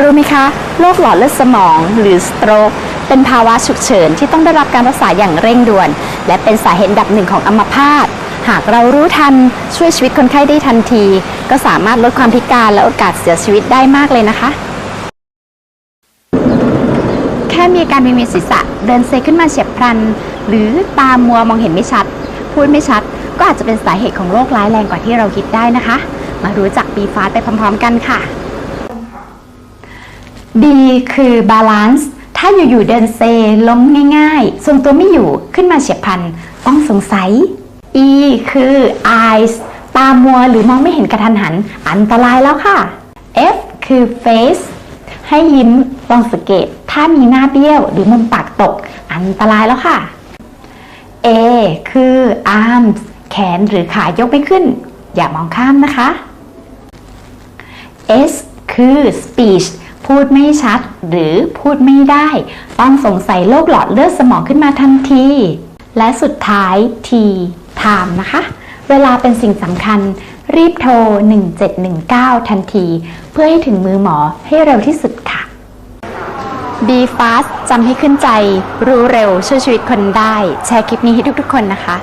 รู้ไหมคะ โรคหลอดเลือดสมองหรือ stroke เป็นภาวะฉุกเฉินที่ต้องได้รับการรักษาอย่างเร่งด่วน และเป็นสาเหตุดับหนึ่งของอัมพาต หากเรารู้ทันช่วยชีวิตคนไข้ได้ทันที ก็สามารถลดความพิการและโอกาสเสียชีวิตได้มากเลยนะคะ แค่มีอาการวิงเวียนศีรษะเดินเซขึ้นมาเฉียบพลัน หรือตามัวมองเห็นไม่ชัด พูดไม่ชัด ก็อาจจะเป็นสาเหตุของโรคร้ายแรงกว่าที่เราคิดได้นะคะ มารู้จัก B f a s t ไปพร้อม ๆ กันค่ะ B คือ balance ถ้าอยู่ๆเดินเซล้มง่ายๆ ทรงตัวไม่อยู่ขึ้นมาเฉียบพลัน ต้องสงสัย E คือ eyes ตามัวหรือมองไม่เห็นกระทันหัน อันตรายแล้วค่ะ F คือ face ให้ยิ้มลองสังเกต ถ้ามีหน้าเบี้ยวหรือมุมปากตก อันตรายแล้วค่ะ A คือ arms แขนหรือขายกไม่ขึ้น อย่ามองข้ามนะคะ S คือ speech พูดไม่ชัด หรือพูดไม่ได้ ต้องสงสัยโรคหลอดเลือดสมองขึ้นมาทันที และสุดท้าย T time นะคะ เวลาเป็นสิ่งสำคัญ รีบโทร 1719 ทันที เพื่อให้ถึงมือหมอให้เร็วที่สุดค่ะ B fast จำให้ขึ้นใจ รู้เร็วช่วยชีวิตคนได้ แชร์คลิปนี้ให้ทุกๆคนนะคะ